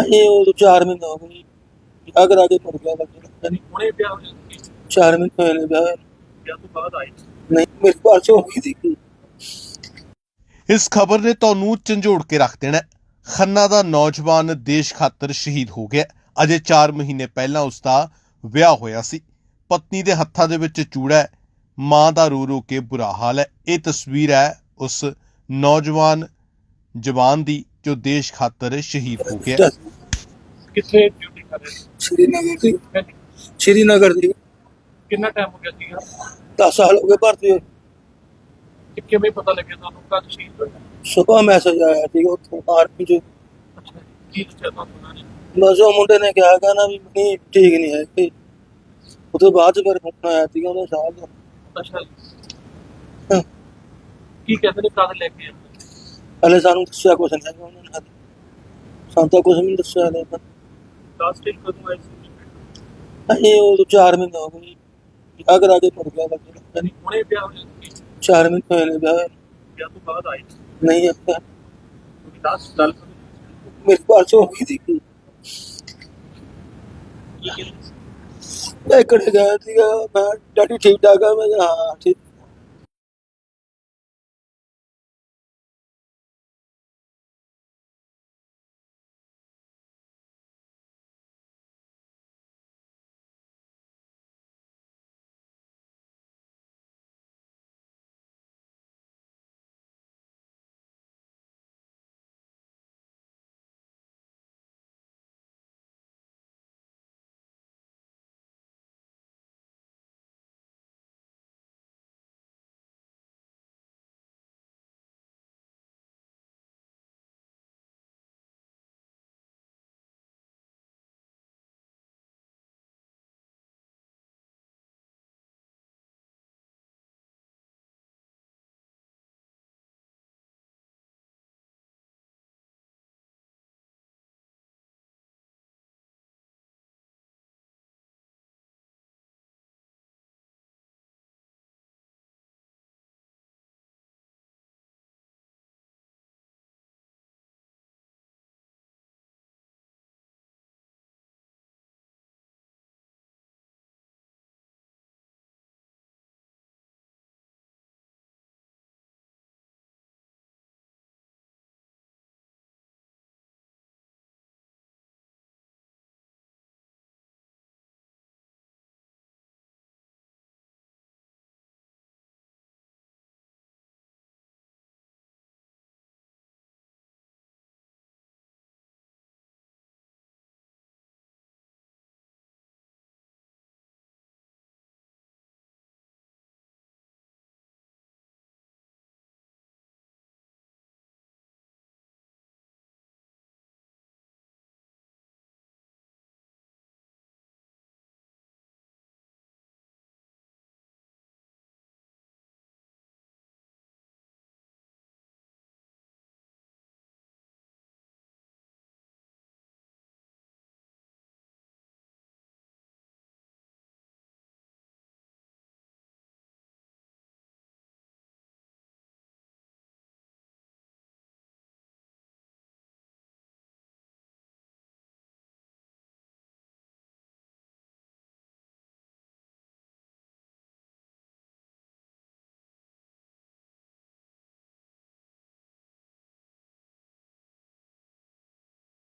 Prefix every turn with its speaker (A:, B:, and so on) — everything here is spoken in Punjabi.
A: ਅਸੀਂ ਉਹ ਚਾਰ ਮਹੀਨੇ ਹੋ ਗਏ ਵਿਆਹ ਕਰਾ ਕੇ ਪਰ ਗਿਆ ਲੱਗਦਾ
B: ਨਹੀਂ ਹੁਣੇ ਵਿਆਹ
A: ਚਾਰ ਮਹੀਨੇ ਹੋਏ ਨੇ ਵਿਆਹ
B: ਤੋਂ ਬਾਅਦ ਆਈ
A: ਨਹੀਂ ਮੇਰੇ ਪਾਸ ਹੋ ਗਈ ਸੀ
C: ਇਸ ਖਬਰ ਨੇ ਤੁਹਾਨੂੰ ਝੰਜੋੜ ਕੇ ਰੱਖ ਦੇਣਾ ਖੰਨਾ ਦਾ ਨੌਜਵਾਨ ਦੇਸ਼ ਖਾਤਰ ਸ਼ਹੀਦ ਹੋ ਗਿਆ ਅਜੇ 4 ਮਹੀਨੇ ਪਹਿਲਾਂ ਉਸ ਦਾ ਵਿਆਹ ਹੋਇਆ ਸੀ ਪਤਨੀ ਦੇ ਹੱਥਾਂ ਦੇ ਵਿੱਚ ਚੂੜਾ ਮਾਂ ਦਾ ਰੋ ਰੋ ਕੇ ਬੁਰਾ ਹਾਲ ਹੈ ਇਹ ਤਸਵੀਰ ਹੈ ਉਸ ਨੌਜਵਾਨ ਜਵਾਨ ਦੀ ਜੋ ਦੇਸ਼ ਖਾਤਰ ਸ਼ਹੀਦ ਹੋ ਗਿਆ
B: ਕਿੱਥੇ ਡਿਊਟੀ ਕਰ ਰਹੇ ਸੀ
A: श्रीनगर ਦੀ
B: ਪਹਿਲੇ
A: ਸ਼੍ਰੀਨਗਰ ਦੀ
B: ਕਿੰਨਾ ਟਾਈਮ ਹੋ ਗਿਆ ਸੀਗਾ
A: 10 ਸਾਲ ਹੋ ਗਏ ਭਰਤੀ ਹੋਏ
B: ਤੇ ਕਿਵੇਂ ਪਤਾ ਲੱਗਿਆ ਤੁਹਾਨੂੰ ਕਦ ਸ਼ਹੀਦ ਹੋਇਆ
A: ਸਵੇਰ ਮੈਸੇਜ ਆਇਆ ਸੀ ਉੱਥੋਂ ਆਰਮੀ ਚ
B: ਅੱਛਾ ਕੀ ਦੱਸਿਆ ਤੁਹਾਨੂੰ ਉਹਨਾਂ ਨੇ
A: ਬਸ ਉਹ ਮੁੰਡੇ ਨੇ ਕਿਹਾ ਕਹਿੰਦਾ ਵੀ ਨਹੀਂ ਠੀਕ ਨਹੀਂ ਹੈ ਕਿ ਉਹ ਤੋਂ ਬਾਅਦ 'ਚ ਫਿਰ ਫੋਨ ਆਇਆ ਸੀ ਉਹਨੇ ਸਾਹ ਦਾ
B: ਅੱਛਾ ਜੀ।
A: ਹਾਂ।
B: ਕੀ ਕਹਿੰਦੇ ਨੇ ਕਦ ਲੈ ਕੇ ਆਏ અલે સાનું
A: શું આ ક્વેશ્ચન છે આના સંતો કુશમીન દુસવા દે આ પાસ્ટલ કરું
B: આ એ ઓ તો ચાર
A: મહિના જોગર આજે પડ ગયા બટ તને
B: કોણે પ્યા ચાર મહિના
A: થયા ને
B: યાર ત્યાં તો
A: બાદ આઈ નહીં 10 તલ
B: મેસ પર છોકી
A: દી લાય કડે ગાતી આ બટ ડડી ઠીક ડા ગા મેં હા ઠીક